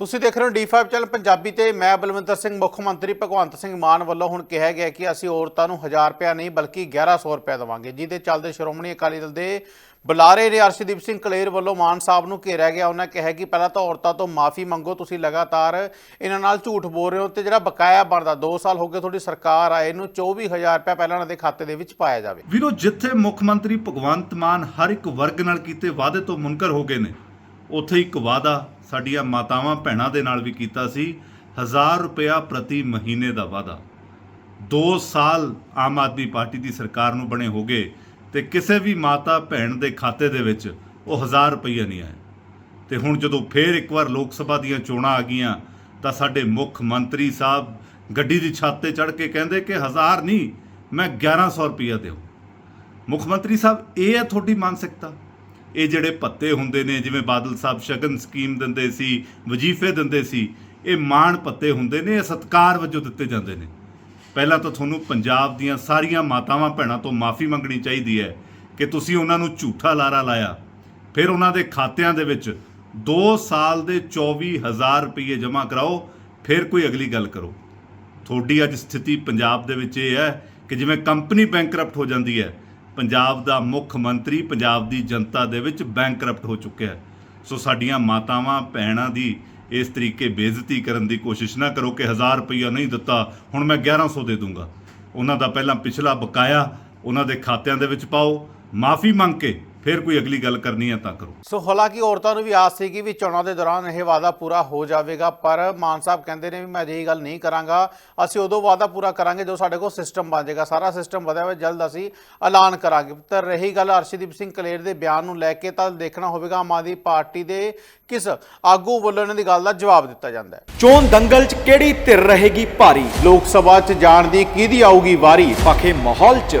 ਤੁਸੀਂ ਦੇਖ ਰਹੇ ਹੋ D5 ਚੈਨਲ ਪੰਜਾਬੀ ਤੇ ਮੈਂ ਬਲਵੰਤਰ ਸਿੰਘ, ਮੁੱਖ ਮੰਤਰੀ ਭਗਵੰਤ ਸਿੰਘ ਮਾਨ ਵੱਲੋਂ ਹੁਣ ਕਿਹਾ ਗਿਆ ਕਿ ਅਸੀਂ ਔਰਤਾਂ ਨੂੰ 1000 ਰੁਪਇਆ ਨਹੀਂ, ਬਲਕਿ 1100 ਰੁਪਇਆ ਦੇਵਾਂਗੇ। ਜਿਹਦੇ ਚੱਲਦੇ ਸ਼੍ਰੋਮਣੀ ਅਕਾਲੀ ਦਲ ਦੇ ਬੁਲਾਰੇ ਨੇ ਅਰਸ਼ਦੀਪ ਸਿੰਘ ਕਲੇਰ ਵੱਲੋਂ ਮਾਨ ਸਾਹਿਬ ਨੂੰ ਘੇਰਿਆ ਗਿਆ। ਉਹਨਾਂ ਕਿਹਾ ਕਿ ਪਹਿਲਾਂ ਤਾਂ ਔਰਤਾਂ ਤੋਂ ਮਾਫੀ ਮੰਗੋ, ਤੁਸੀਂ ਲਗਾਤਾਰ ਇਹਨਾਂ ਨਾਲ ਝੂਠ ਬੋਲ ਰਹੇ ਹੋ ਤੇ ਜਿਹੜਾ ਬਕਾਇਆ ਬਣਦਾ 2 ਸਾਲ ਹੋ ਗਏ ਤੁਹਾਡੀ ਸਰਕਾਰ ਆਏ ਨੂੰ 24000 ਰੁਪਇਆ ਪਹਿਲਾਂ ਇਹਨਾਂ ਦੇ ਖਾਤੇ ਦੇ ਵਿੱਚ ਪਾਇਆ ਜਾਵੇ। ਵੀਰੋ, ਜਿੱਥੇ ਮੁੱਖ ਮੰਤਰੀ ਭਗਵੰਤ ਮਾਨ ਹਰ ਇੱਕ ਵਰਗ ਨਾਲ ਕੀਤੇ ਵਾਅਦੇ ਤੋਂ ਮੁਨਕਰ ਹੋ ਗਏ ਨੇ, ਉੱਥੇ ਇੱਕ ਵਾਅਦਾ ਸਾਡੀਆਂ ਮਾਤਾਵਾਂ ਭੈਣਾਂ ਦੇ ਨਾਲ ਵੀ ਕੀਤਾ ਸੀ। 1000 ਰੁਪਇਆ ਪ੍ਰਤੀ ਮਹੀਨੇ ਦਾ ਵਾਅਦਾ। 2 ਸਾਲ ਆਮ ਆਦਮੀ ਪਾਰਟੀ ਦੀ ਸਰਕਾਰ ਨੂੰ ਬਣੇ ਹੋ ਗਏ ਤੇ ਕਿਸੇ ਵੀ ਮਾਤਾ ਭੈਣ ਦੇ ਖਾਤੇ ਦੇ ਵਿੱਚ ਉਹ 1000 ਰੁਪਇਆ ਨਹੀਂ ਆਇਆ। ਤੇ ਹੁਣ ਜਦੋਂ ਫੇਰ ਇੱਕ ਵਾਰ ਲੋਕ ਸਭਾ ਦੀਆਂ ਚੋਣਾਂ ਆ ਗਈਆਂ, ਤਾਂ ਸਾਡੇ ਮੁੱਖ ਮੰਤਰੀ ਸਾਹਿਬ ਗੱਡੀ ਦੀ ਛੱਤ ਤੇ ਚੜ੍ਹ ਕੇ ਕਹਿੰਦੇ ਕਿ 1000 ਨਹੀਂ, ਮੈਂ 1100 ਰੁਪਇਆ ਦਿਓ। ਮੁੱਖ ਮੰਤਰੀ ਸਾਹਿਬ, ਇਹ ਹੈ ਤੁਹਾਡੀ ਮਾਨਸਿਕਤਾ। ਇਹ ਜਿਹੜੇ ਪੱਤੇ ਹੁੰਦੇ ਨੇ, ਜਿਵੇਂ ਬਾਦਲ ਸਾਹਿਬ ਸ਼ਗਨ ਸਕੀਮ ਦਿੰਦੇ ਸੀ, ਵਜ਼ੀਫੇ ਦਿੰਦੇ ਸੀ, ਇਹ ਮਾਣ ਪੱਤੇ ਹੁੰਦੇ ਨੇ, ਇਹ ਸਤਕਾਰ ਵਜੋਂ ਦਿੱਤੇ ਜਾਂਦੇ ਨੇ। ਪਹਿਲਾਂ ਤਾਂ ਤੁਹਾਨੂੰ ਪੰਜਾਬ ਦੀਆਂ ਸਾਰੀਆਂ ਮਾਤਾਵਾਂ ਭੈਣਾਂ ਤੋਂ ਮਾਫੀ ਮੰਗਣੀ ਚਾਹੀਦੀ ਹੈ ਕਿ ਤੁਸੀਂ ਉਹਨਾਂ ਨੂੰ ਝੂਠਾ ਲਾਰਾ ਲਾਇਆ। ਫਿਰ ਉਹਨਾਂ ਦੇ ਖਾਤਿਆਂ ਦੇ ਵਿੱਚ 2 ਸਾਲ ਦੇ 24000 ਰੁਪਏ ਜਮ੍ਹਾਂ ਕਰਾਓ, ਫਿਰ ਕੋਈ ਅਗਲੀ ਗੱਲ ਕਰੋ। ਤੁਹਾਡੀ ਅੱਜ ਸਥਿਤੀ ਪੰਜਾਬ ਦੇ ਵਿੱਚ ਇਹ ਹੈ ਕਿ ਜਿਵੇਂ ਕੰਪਨੀ ਬੈਂਕਰਪਟ ਹੋ ਜਾਂਦੀ ਹੈ ਪੰਜਾਬ ਦਾ ਮੁੱਖ ਮੰਤਰੀ ਪੰਜਾਬ ਦੀ ਜਨਤਾ ਦੇ ਵਿੱਚ ਬੈਂਕਰਪਟ ਹੋ ਚੁੱਕਿਆ ਹੈ। ਸੋ ਸਾਡੀਆਂ ਮਾਤਾਵਾਂ, ਭੈਣਾਂ ਦੀ ਇਸ ਤਰੀਕੇ ਬੇਇੱਜ਼ਤੀ ਕਰਨ ਦੀ ਕੋਸ਼ਿਸ਼ ਨਾ ਕਰੋ ਕਿ 1000 ਰੁਪਈਆ ਨਹੀਂ ਦਿੱਤਾ, ਹੁਣ ਮੈਂ 1100 ਦੇ ਦੂੰਗਾ। ਉਹਨਾਂ ਦਾ ਪਹਿਲਾਂ ਪਿਛਲਾ ਬਕਾਇਆ ਉਹਨਾਂ ਦੇ ਖਾਤਿਆਂ ਦੇ ਵਿੱਚ ਪਾਓ, ਮਾਫੀ ਮੰਗ ਕੇ ਫਿਰ ਕੋਈ ਅਗਲੀ ਗੱਲ ਕਰਨੀ ਹੈ ਤਾਂ ਕਰੋ। ਸੋ ਹਾਲਾਂਕਿ ਔਰਤਾਂ ਨੂੰ ਵੀ ਆਸ ਸੀ ਕਿ ਵੀ ਚੋਣਾਂ ਦੇ ਦੌਰਾਨ ਇਹ ਵਾਅਦਾ ਪੂਰਾ ਹੋ ਜਾਵੇਗਾ ਪਰ ਮਾਨ ਸਾਹਿਬ ਕਹਿੰਦੇ ਨੇ ਵੀ ਮੈਂ ਅਜਿਹੀ ਗੱਲ ਨਹੀਂ ਕਰਾਂਗਾ। ਅਸੀਂ ਉਦੋਂ ਵਾਅਦਾ ਪੂਰਾ ਕਰਾਂਗੇ ਜੋ ਸਾਡੇ ਕੋਲ ਸਿਸਟਮ ਬਣ ਜਾਏਗਾ। ਸਾਰਾ ਸਿਸਟਮ ਵਧਿਆ ਹੋਇਆ ਜਲਦ ਅਸੀਂ ਐਲਾਨ ਕਰਾਂਗੇ। ਤਾਂ ਰਹੀ ਗੱਲ ਅਰਸ਼ਦੀਪ ਸਿੰਘ ਕਲੇਰ ਦੇ ਬਿਆਨ ਨੂੰ ਲੈ ਕੇ ਤਾਂ ਦੇਖਣਾ ਹੋਵੇਗਾ ਆਮ ਆਦਮੀ ਪਾਰਟੀ ਦੇ ਕਿਸ ਆਗੂ ਵੱਲੋਂ ਇਹਨਾਂ ਦੀ ਗੱਲ ਦਾ ਜਵਾਬ ਦਿੱਤਾ ਜਾਂਦਾ ਹੈ। ਚੋਣ ਦੰਗਲ 'ਚ ਕਿਹੜੀ ਧਿਰ ਰਹੇਗੀ ਭਾਰੀ? ਲੋਕ ਸਭਾ 'ਚ ਜਾਣ ਦੀ ਕਿਹਦੀ ਆਊਗੀ ਵਾਰੀ? ਪਖੇ ਮਾਹੌਲ 'ਚ।